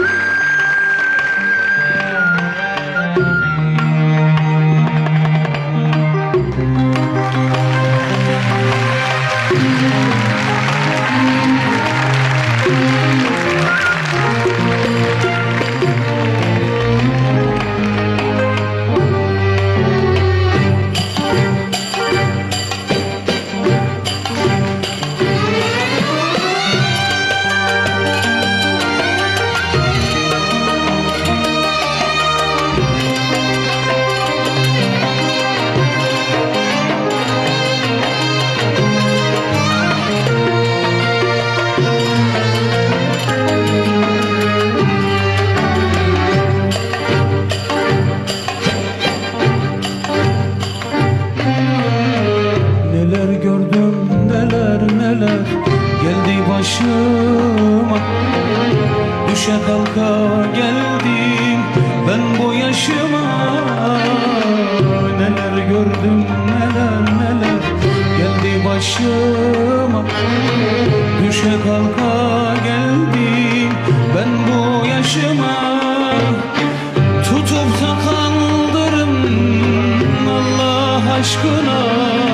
Neler başıma. Düşe kalka geldim ben bu yaşıma. Neler gördüm neler neler geldi başıma. Düşe kalka geldim ben bu yaşıma. Tutup da kandırın Allah aşkına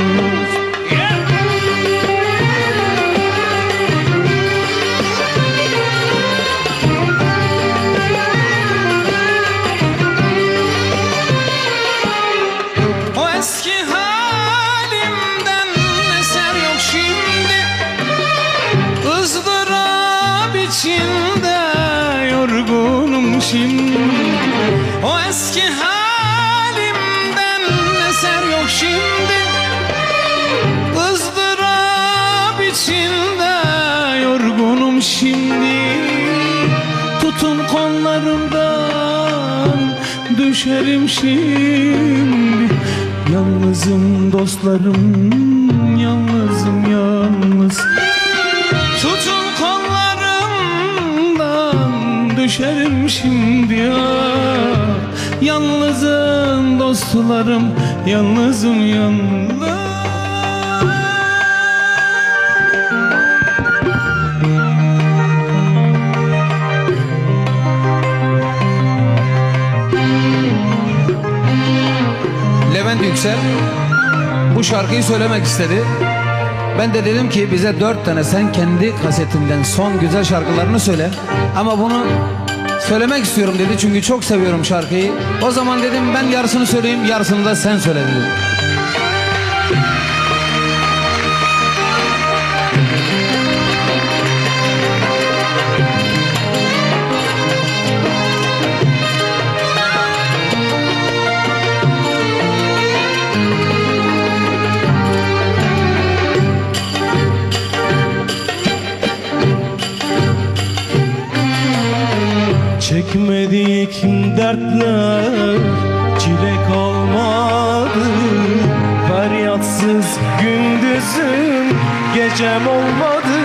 şimdi O eski halimden eser yok şimdi. Izdırap içinde yorgunum şimdi. Tutun kollarımdan düşerim şimdi. Yalnızım dostlarım yalnızım yalnız şimdi ya Yalnızım dostlarım yalnızım yalnız Levent Yüksel bu şarkıyı söylemek istedi. Ben de dedim ki bize dört tane sen kendi kasetinden son güzel şarkılarını söyle. Ama bunu söylemek istiyorum dedi çünkü çok seviyorum şarkıyı. O zaman dedim ben yarısını söyleyeyim yarısını da sen söyle dedim. Çekmedik dertler çile kalmadı Feryatsız gündüzüm gecem olmadı.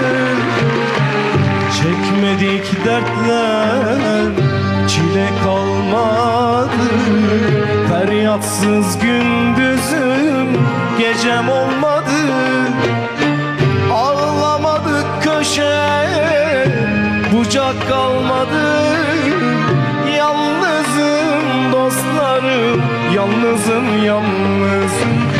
Çekmedik dertler çile kalmadı Feryatsız gündüzüm gecem olmadı. Ağlamadık köşe bucak kalmadı dostlarım Yalnızım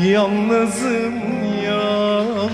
Yalnızım yalnız